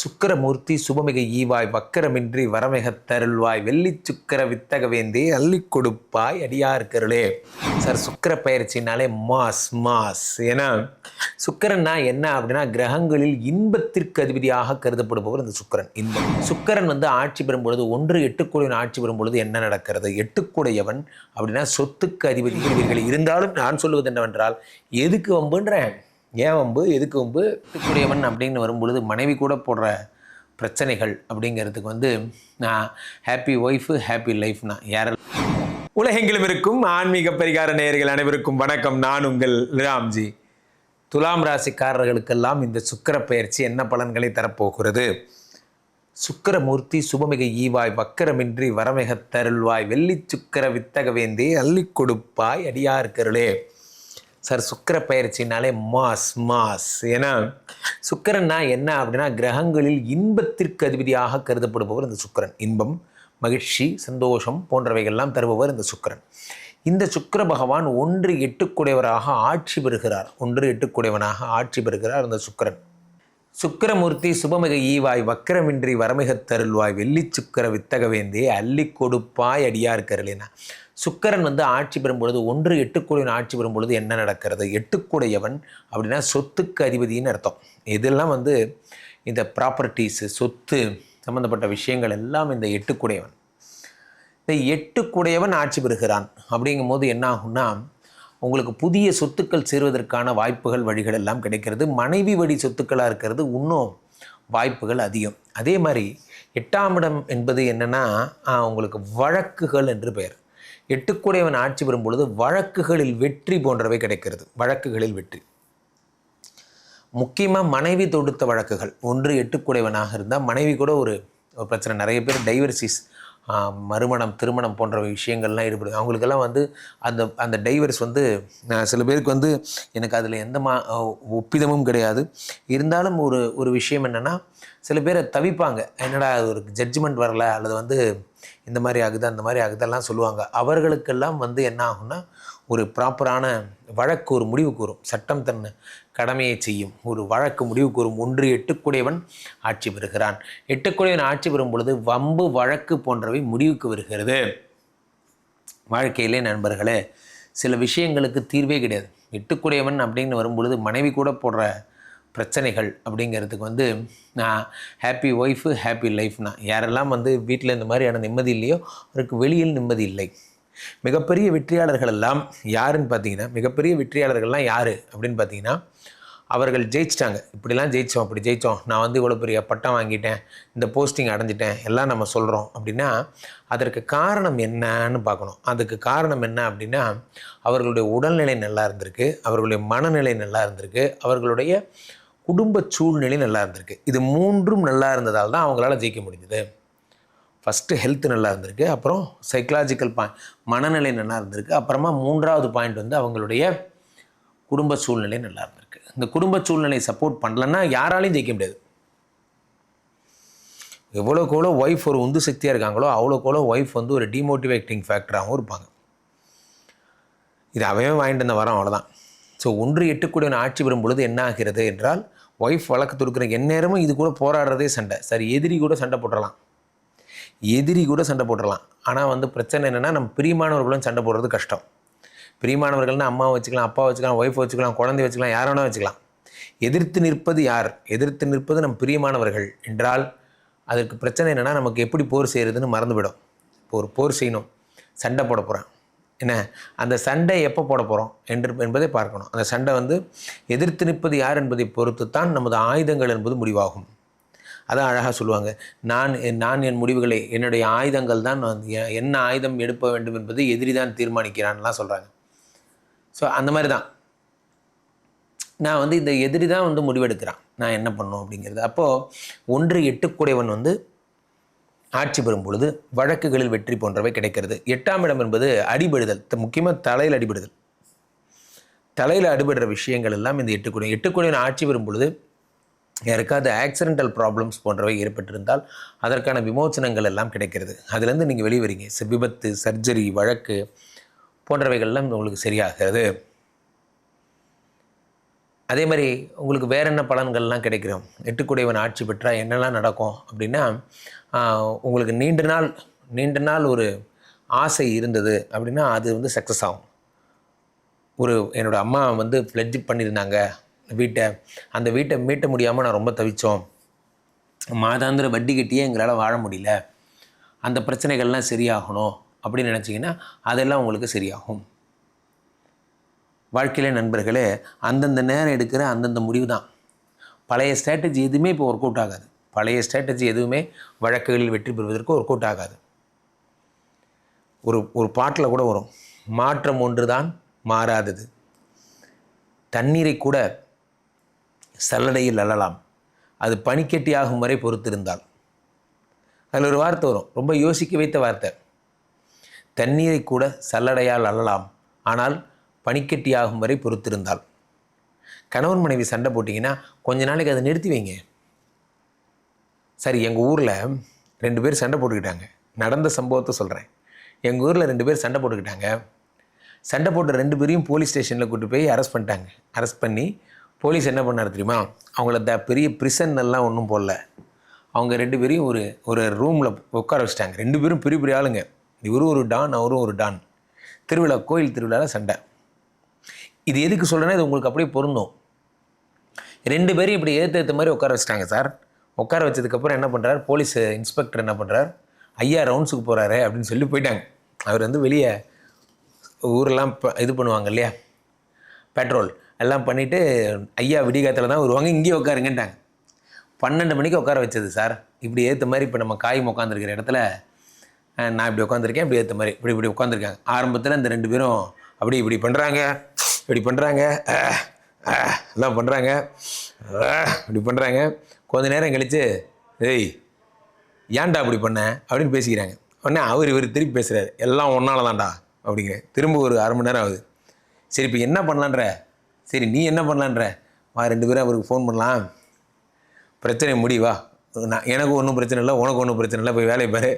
சுக்கரமூர்த்தி சுபமிக ஈவாய் வக்கரமின்றி வரமிகத் தருள்வாய் வெள்ளி சுக்கர வித்தகவேந்தி அள்ளி கொடுப்பாய் அடியாருக்கருளே சார் சுக்கர பயிற்சினாலே மாஸ் மாஸ். ஏன்னா சுக்கரன்னா என்ன அப்படின்னா கிரகங்களில் இன்பத்திற்கு அதிபதியாக கருதப்படுபவர் இந்த சுக்கரன் இன்பம். சுக்கரன் வந்து ஆட்சி பெறும் பொழுது ஒன்று எட்டுக்குடையவன் ஆட்சி பெறும் பொழுது என்ன நடக்கிறது? எட்டுக்குடையவன் அப்படின்னா சொத்துக்கு அதிபதி இருந்தாலும் நான் சொல்லுவது என்னவென்றால் எதுக்கு வம்புன்றேன்? ஏன் வம்பு? எதுக்கு வம்பு? கூடியவன் அப்படின்னு வரும்பொழுது மனைவி கூட போடுற பிரச்சனைகள் அப்படிங்கிறதுக்கு வந்து நான் ஹாப்பி ஒய்ஃபு ஹாப்பி லைஃப்னா யார உலகெங்கிலும் இருக்கும் ஆன்மீக பரிகார நேயர்கள் அனைவருக்கும் வணக்கம். நான் உங்கள் ராம்ஜி துலாம் ராசிக்காரர்களுக்கெல்லாம் இந்த சுக்கிர பயிற்சி என்ன பலன்களை தரப்போகிறது? சுக்கிரமூர்த்தி சுபமிக ஈவாய் வக்கரமின்றி வரமிகத் தருள்வாய் வெள்ளி சுக்கர வித்தகவேந்தே அள்ளி கொடுப்பாய் அடியார்கருளே சார் சுக்கிர பயிற்சினாலே மாஸ் மாஸ். ஏன்னா சுக்கிரன்னா என்ன அப்படின்னா கிரகங்களில் இன்பத்திற்கு அதிபதியாக கருதப்படுபவர் இந்த சுக்கிரன். இன்பம் மகிழ்ச்சி சந்தோஷம் போன்றவைகள்லாம் தருபவர் இந்த சுக்கிரன். இந்த சுக்கர பகவான் ஒன்று எட்டுக்குடையவராக ஆட்சி பெறுகிறார். ஒன்று எட்டுக்குடையவனாக ஆட்சி பெறுகிறார் இந்த சுக்கிரன். சுக்கிரமூர்த்தி சுபமிக ஈவாய் வக்கரமின்றி வரமிகத் தருள்வாய். வெள்ளி சுக்கர வித்தகவேந்தே அள்ளி கொடுப்பாய் அடியார் கருளினா. சுக்கரன் வந்து ஆட்சி பெறும் பொழுது ஒன்று எட்டுக்குடையவன் ஆட்சி பெறும் பொழுது என்ன நடக்கிறது? எட்டுக்குடையவன் அப்படின்னா சொத்துக்கு அதிபதினு அர்த்தம். இதெல்லாம் வந்து இந்த ப்ராப்பர்ட்டிஸு சொத்து சம்மந்தப்பட்ட விஷயங்கள் எல்லாம் இந்த எட்டுக்குடையவன் இந்த எட்டுக்குடையவன் ஆட்சி பெறுகிறான். அப்படிங்கும்போது என்ன ஆகும்னா உங்களுக்கு புதிய சொத்துக்கள் சேருவதற்கான வாய்ப்புகள் வழிகள் எல்லாம் கிடைக்கிறது. மனைவி வழி சொத்துக்களாக இருக்கிறது இன்னும் வாய்ப்புகள் அதிகம். அதே மாதிரி எட்டாம் இடம் என்பது என்னென்னா உங்களுக்கு வழக்குகள் என்று பெயர். எட்டுக்குடையவன் ஆட்சி பெறும் பொழுது வழக்குகளில் வெற்றி போன்றவை கிடைக்கிறது. வழக்குகளில் வெற்றி. முக்கியமாக மனைவி தொடுத்த வழக்குகள். ஒன்று எட்டுக்குடையவனாக இருந்தால் மனைவி கூட ஒரு பிரச்சனை. நிறைய பேர் டைவர்சிஸ் மறுமணம் திருமணம் போன்ற விஷயங்கள்லாம் ஈடுபடுது. அவங்களுக்கெல்லாம் வந்து அந்த அந்த டைவர்ஸ் வந்து நான் சில பேருக்கு வந்து எனக்கு அதில் எந்த மா ஒப்பிதமும் கிடையாது. இருந்தாலும் ஒரு ஒரு விஷயம் என்னென்னா சில பேரை தவிப்பாங்க. என்னடா அது ஒரு ஜட்ஜ்மெண்ட் வரல அல்லது வந்து இந்த மாதிரி ஆகுது அந்த மாதிரி ஆகுதெல்லாம் சொல்லுவாங்க. அவர்களுக்கெல்லாம் வந்து என்ன ஆகும்னா ஒரு ப்ராப்பரான வழக்கு ஒரு முடிவு கூறும். சட்டம் தன் கடமையை செய்யும். ஒரு வழக்கு முடிவு கூறும் ஒன்று எட்டுக்குடையவன் ஆட்சி பெறுகிறான். எட்டுக்குடையவன் ஆட்சி பெறும் பொழுது வம்பு வழக்கு போன்றவை முடிவுக்கு வருகிறது. வாழ்க்கையிலே நண்பர்களே சில விஷயங்களுக்கு தீர்வே கிடையாது. எட்டுக்குடையவன் அப்படின்னு வரும்பொழுது மனைவி கூட போடுற பிரச்சனைகள் அப்படிங்கிறதுக்கு வந்து நான் ஹாப்பி ஒய்ஃபு ஹாப்பி லைஃப்னா யாரெல்லாம் வந்து வீட்டில் இந்த மாதிரியான நிம்மதி இல்லையோ அவருக்கு வெளியில் நிம்மதி இல்லை. மிகப்பெரிய வெற்றியாளர்கள் எல்லாம் யாருன்னு பார்த்தீங்கன்னா மிகப்பெரிய வெற்றியாளர்கள்லாம் யார் அப்படின்னு பார்த்தீங்கன்னா அவர்கள் ஜெயிச்சிட்டாங்க. இப்படிலாம் ஜெயித்தோம் அப்படி ஜெயித்தோம் நான் வந்து இவ்வளோ பெரிய பட்டம் வாங்கிட்டேன் இந்த போஸ்டிங் அடைஞ்சிட்டேன் எல்லாம் நம்ம சொல்கிறோம் அப்படின்னா அதற்கு காரணம் என்னன்னு பார்க்கணும். அதுக்கு காரணம் என்ன அப்படின்னா அவர்களுடைய உடல்நிலை நல்லா இருந்திருக்கு அவர்களுடைய மனநிலை நல்லா இருந்திருக்கு அவர்களுடைய குடும்ப சூழ்நிலை நல்லா இருந்திருக்கு. இது மூன்றும் நல்லா இருந்ததால் தான் அவங்களால ஜெயிக்க முடிஞ்சது. ஃபஸ்ட்டு ஹெல்த் நல்லா இருந்திருக்கு. அப்புறம் சைக்கலாஜிக்கல் பாயிண்ட் மனநிலை நல்லா இருந்திருக்கு. அப்புறமா மூன்றாவது பாயிண்ட் வந்து அவங்களுடைய குடும்ப சூழ்நிலை நல்லா இருந்திருக்கு. இந்த குடும்ப சூழ்நிலை சப்போர்ட் பண்ணலன்னா யாராலையும் ஜெயிக்க முடியாது. எவ்வளோக்கு எவ்வளோ ஒய்ஃப் ஒரு உந்து சக்தியாக இருக்காங்களோ அவ்வளோக்கு எவ்வளோ ஒய்ஃப் வந்து ஒரு டிமோட்டிவேட்டிங் ஃபேக்டராகவும் இருப்பாங்க. இது அவன் வாங்கிட்டு இருந்த வரோம் அவ்வளோதான் ஸோ ஒன்று எட்டுக்குடியவன் ஆட்சி பெறும் பொழுது என்ன ஆகிறது என்றால் ஒய்ஃப் வழக்கு தொடுக்கிற எந்நேரமும் இது கூட போராடுறதே சண்டை. சரி எதிரி கூட சண்டை போட்டுடலாம் எதிரி கூட சண்டை போட்டுடலாம் ஆனால் வந்து பிரச்சனை என்னென்னா நம்ம பிரியமானவர்களும் சண்டை போடுறது கஷ்டம். பிரியமானவர்கள்னால் அம்மா வச்சுக்கலாம் அப்பா வச்சுக்கலாம் ஒய்ஃப் வச்சுக்கலாம் குழந்தை வச்சுக்கலாம் யார் வேணால் வச்சுக்கலாம். எதிர்த்து நிற்பது யார்? எதிர்த்து நிற்பது நம் பிரியமானவர்கள் என்றால் அதற்கு பிரச்சனை என்னென்னா நமக்கு எப்படி போர் செய்கிறதுன்னு மறந்துவிடும். இப்போ ஒரு போர் செய்யணும். சண்டை போட போகிறேன் என்ன? அந்த சண்டை எப்போ போட போகிறோம் என்று என்பதை பார்க்கணும். அந்த சண்டை வந்து எதிர்த்து நிற்பது யார் என்பதை பொறுத்து தான் நமது ஆயுதங்கள் என்பது முடிவாகும். அதான் அழகாக சொல்லுவாங்க. நான் நான் என் முடிவுகளை என்னுடைய ஆயுதங்கள் தான் வந்து என்ன ஆயுதம் எடுப்ப வேண்டும் என்பது எதிரி தான் தீர்மானிக்கிறான்லாம் சொல்கிறாங்க ஸோ அந்த மாதிரி தான் நான் வந்து இந்த எதிரி தான் வந்து முடிவெடுக்கிறான். நான் என்ன பண்ணும் அப்படிங்கிறது. அப்போது ஒன்று எட்டுக்குடையவன் வந்து ஆட்சி பெறும் பொழுது வழக்குகளில் வெற்றி போன்றவை கிடைக்கிறது. எட்டாம் இடம் என்பது அடிபடுதல் முக்கியமாக தலையில் அடிபடுதல். தலையில் அடிபடுற விஷயங்கள் எல்லாம் இந்த எட்டுக்குடையன் எட்டுக்குடையன் ஆட்சி பெறும் பொழுது யாருக்காவது ஆக்சிடென்டல் ப்ராப்ளம்ஸ் போன்றவை ஏற்பட்டிருந்தால் அதற்கான விமோச்சனங்கள் எல்லாம் கிடைக்கிறது. அதுலேருந்து நீங்கள் வெளிவரீங்க. விபத்து சர்ஜரி வழக்கு போன்றவைகள்லாம் உங்களுக்கு சரியாகிறது. அதே மாதிரி உங்களுக்கு வேற என்ன பலன்கள்லாம் கிடைக்கிறோம்? எட்டுக்குடையவன் ஆட்சி பெற்றால் என்னெல்லாம் நடக்கும் அப்படின்னா உங்களுக்கு நீண்ட நாள் நீண்ட நாள் ஒரு ஆசை இருந்தது அப்படின்னா அது வந்து சக்ஸஸ் ஆகும். ஒரு என்னோடய அம்மா வந்து ஃப்ளெட்ஜ் பண்ணியிருந்தாங்க. வீட்டை அந்த வீட்டை மீட்ட முடியாமல் நான் ரொம்ப தவித்தோம் மாதாந்திர வட்டி கட்டியே எங்களால் வாழ முடியல. அந்த பிரச்சனைகள்லாம் சரியாகணும் அப்படின்னு நினச்சிங்கன்னா அதெல்லாம் உங்களுக்கு சரியாகும். வாழ்க்கையிலே நண்பர்களே அந்தந்த நேரம் எடுக்கிற அந்தந்த முடிவு தான் பழைய ஸ்ட்ராட்டஜி எதுவுமே இப்போ ஒர்க் அவுட் ஆகாது. பழைய ஸ்ட்ராட்டஜி எதுவுமே வழக்குகளில் வெற்றி பெறுவதற்கு ஒர்க் அவுட் ஆகாது. ஒரு ஒரு பாட்டில் கூட வரும் மாற்றம் ஒன்று தான் மாறாதது. தண்ணீரை கூட சல்லடையில் அழலாம் அது பனிக்கட்டியாகும் வரை பொறுத்திருந்தால். அதில் ஒரு வார்த்தை வரும். ரொம்ப யோசிக்க வைத்த வார்த்தை. தண்ணீரை கூட சல்லடையால் அழலாம் ஆனால் பனிக்கட்டியாகும் வரை பொறுத்திருந்தால். கணவன் மனைவி சண்டை போட்டிங்கன்னா கொஞ்ச நாளைக்கு அதை நிறுத்தி வைங்க. சரி எங்கள் ஊரில் ரெண்டு பேர் சண்டை போட்டுக்கிட்டாங்க. நடந்த சம்பவத்தை சொல்கிறேன் எங்கள் ஊரில் ரெண்டு பேர் சண்டை போட்டுக்கிட்டாங்க. சண்டை போட்ட ரெண்டு பேரையும் போலீஸ் ஸ்டேஷனில் கூட்டு போய் அரெஸ்ட் பண்ணிட்டாங்க. அரெஸ்ட் பண்ணி போலீஸ் என்ன பண்ணார் தெரியுமா? அவங்கள த பெரிய prison எல்லாம் ஒன்றும் போடல. அவங்க ரெண்டு பேரையும் ஒரு ஒரு ரூமில் உட்கார வச்சுட்டாங்க. ரெண்டு பேரும் பெரிய பெரிய ஆளுங்க. இவரும் ஒரு டான் அவரும் ஒரு டான். திருவிழா கோயில் திருவிழாவில் சண்டை. இது எதுக்கு சொல்கிறேன்னா இது உங்களுக்கு அப்படியே பொருந்தும். ரெண்டு பேரும் இப்படி ஏற்ற ஏற்ற மாதிரி உட்கார வச்சிட்டாங்க சார். உட்கார வச்சதுக்கப்புறம் என்ன பண்ணுறாரு போலீஸ் இன்ஸ்பெக்டர் என்ன பண்ணுறார் ஐயா ரவுண்ட்ஸுக்கு போகிறாரு அப்படின்னு சொல்லி போயிட்டாங்க. அவர் வந்து வெளியே ஊரெல்லாம் இது பண்ணுவாங்க இல்லையா? பெட்ரோல் எல்லாம் பண்ணிவிட்டு ஐயா விடிகாத்தில் தான் வருவாங்க. இங்கேயே உட்காருங்கன்ட்டாங்க. பன்னெண்டு மணிக்கு உட்கார வச்சது சார். இப்படி ஏற்ற மாதிரி இப்போ நம்ம காயும் உட்காந்துருக்கிற இடத்துல நான் இப்படி உட்காந்துருக்கேன் இப்படி ஏற்ற மாதிரி இப்படி இப்படி உட்காந்துருக்காங்க ஆரம்பத்தில் இந்த ரெண்டு பேரும் அப்படி இப்படி பண்ணுறாங்க இப்படி பண்ணுறாங்க எல்லாம் பண்ணுறாங்க இப்படி பண்ணுறாங்க கொஞ்ச நேரம் கழித்து ஏய் ஏன்டா அப்படி பண்ண? அப்படின்னு பேசிக்கிறாங்க. உடனே அவர் இவர் திருப்பி பேசுகிறாரு எல்லாம் ஒன்றால் தான்டா அப்படிங்கிற திரும்ப ஒரு அரை மணி நேரம் ஆகுது. சரி இப்போ என்ன பண்ணலான்ற? சரி நீ என்ன பண்ணலான்ற? வா ரெண்டு பேரும் அவருக்கு ஃபோன் பண்ணலாம். பிரச்சனை முடிவா நான் எனக்கு ஒன்றும் பிரச்சனை இல்லை உனக்கு ஒன்றும் பிரச்சனை இல்லை போய் வேலையை பாரு.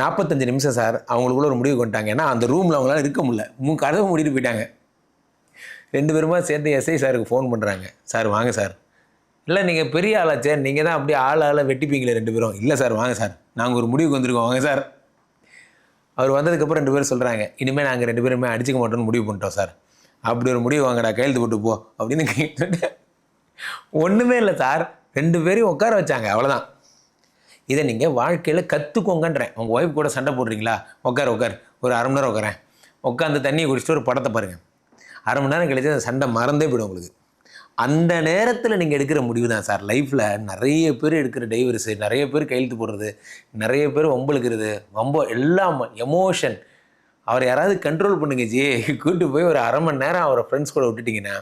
நாற்பத்தஞ்சு நிமிஷம் சார் அவங்களுக்குள்ள ஒரு முடிவு கொண்டாங்க ஏன்னா அந்த ரூமில் அவங்களால இருக்க முடியல. மூ கதவை மூடிட்டு போயிட்டாங்க. ரெண்டு பேருமா சேர்ந்து எஸ்ஐ சாருக்கு ஃபோன் பண்ணுறாங்க சார் வாங்க சார். இல்லை நீங்கள் பெரிய ஆளாச்சே நீங்கள் தான் அப்படியே ஆள் ஆளை வெட்டிப்பீங்களே ரெண்டு பேரும். இல்லை சார் வாங்க சார். நாங்கள் ஒரு முடிவுக்கு வந்திருக்கோம். வாங்க சார். அவர் வந்ததுக்கப்புறம் ரெண்டு பேரும் சொல்கிறாங்க இனிமேல் நாங்கள் ரெண்டு பேருமே அடிச்சுக்க மாட்டோம்னு முடிவு பண்ணிட்டோம் சார். அப்படி ஒரு முடிவு வாங்கடா கையெழுத்து போட்டு போ அப்படின்னு கேட்டு ஒன்றுமே இல்லை சார். ரெண்டு பேரையும் உட்கார வச்சாங்க அவ்வளோதான் இதை நீங்கள் வாழ்க்கையில் கற்றுக்கோங்கன்றேன் உங்கள் ஒய்ஃப் கூட சண்டை போடுறீங்களா? உட்கார் உட்கார். ஒரு அரை மணி நேரம் உட்காரேன் உட்காந்து தண்ணியை குடிச்சிட்டு ஒரு படத்தை பாருங்கள் அரை மணி நேரம் கழிச்சு அந்த சண்டை மறந்தே போயிடும் உங்களுக்கு. அந்த நேரத்தில் நீங்கள் எடுக்கிற முடிவு தான் சார் லைஃப்பில் நிறைய பேர் எடுக்கிற டைவர்ஸு நிறைய பேர் கையெழுத்து போடுறது நிறைய பேர் வம்பளுக்கிறது வம்ப எல்லாம் எமோஷன் அவரை யாராவது கண்ட்ரோல் பண்ணுங்க ஜி. கூட்டு போய் ஒரு அரை மணி நேரம் அவரை ஃப்ரெண்ட்ஸ் கூட விட்டுட்டிங்கன்னா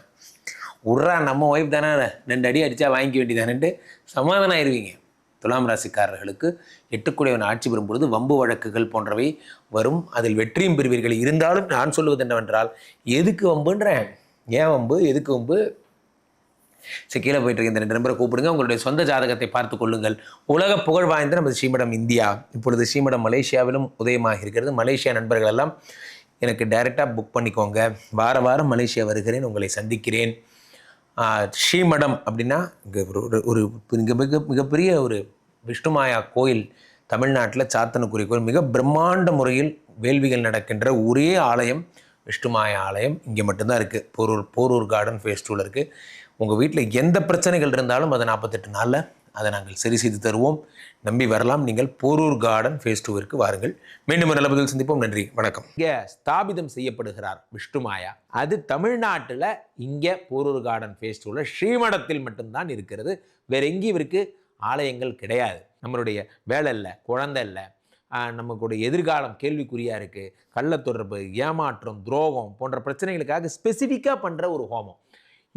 உட்றா நம்ம ஒய்ஃப் தானே ரெண்டு அடி அடித்தா வாங்கிக்க வேண்டியதானேன்ட்டு சமாதானம் ஆயிடுவீங்க துலாம் ராசிக்காரர்களுக்கு எட்டுக்குடையவன் ஆட்சி பெறும் பொழுது வம்பு வழக்குகள் போன்றவை வரும். அதில் வெற்றியும் பெறுவீர்கள். இருந்தாலும் நான் சொல்லுவது என்னவென்றால் எதுக்கு வம்புன்றேன்? ஏன் வம்பு? எதுக்கு வம்பு? சரி கீழே போயிட்டு இருக்க இந்த ரெண்டு நம்பரை கூப்பிடுங்க. உங்களுடைய சொந்த ஜாதகத்தை பார்த்து கொள்ளுங்கள். உலக புகழ் வாய்ந்த நமது ஸ்ரீமடம் இந்தியா. இப்பொழுது ஸ்ரீமடம் மலேசியாவிலும் உதயமாக இருக்கிறது. மலேசியா நண்பர்கள் எல்லாம் எனக்கு டைரெக்டாக புக் பண்ணிக்கோங்க. வார வாரம் மலேசியா வருகிறேன். உங்களை சந்திக்கிறேன். ஸ்ரீமடம் அப்படின்னா இங்கே ஒரு ஒரு- ஒரு மிக மிக மிகப்பெரிய ஒரு விஷ்ணுமாயா கோயில் தமிழ்நாட்டில் சாத்தனுக்குரிய கோயில். மிக பிரம்மாண்ட முறையில் வேள்விகள் நடக்கின்ற ஒரே ஆலயம் விஷ்ணுமாயா ஆலயம். இங்கே மட்டும்தான் இருக்குது போரூர் போரூர் கார்டன் ஃபேஸ் டூவில் இருக்குது உங்கள் வீட்டில் எந்த பிரச்சனைகள் இருந்தாலும் அதை நாற்பத்தெட்டு நாளில் அதை நாங்கள் சரி செய்து தருவோம். நம்பி வரலாம். நீங்கள் போரூர் கார்டன் ஃபேஸ் டூவிற்கு வாருங்கள். மீண்டும் ஒரு நல்ல சந்திப்போம். நன்றி. வணக்கம். இங்கே ஸ்தாபிதம் செய்யப்படுகிறார் விஷ்ணுமாயா அது தமிழ்நாட்டில் இங்கே போரூர் கார்டன் ஃபேஸ் டூவில் ஸ்ரீமடத்தில் மட்டும்தான் இருக்கிறது. வேற எங்கேயும் இவருக்கு ஆலயங்கள் கிடையாது. நம்மளுடைய வேலை இல்லை குழந்தை இல்லை. நமக்குடைய எதிர்காலம் கேள்விக்குறியாக இருக்குது கள்ள தொடர்பு ஏமாற்றம் துரோகம் போன்ற பிரச்சனைகளுக்காக ஸ்பெசிஃபிக்காக பண்ணுற ஒரு ஹோமம்.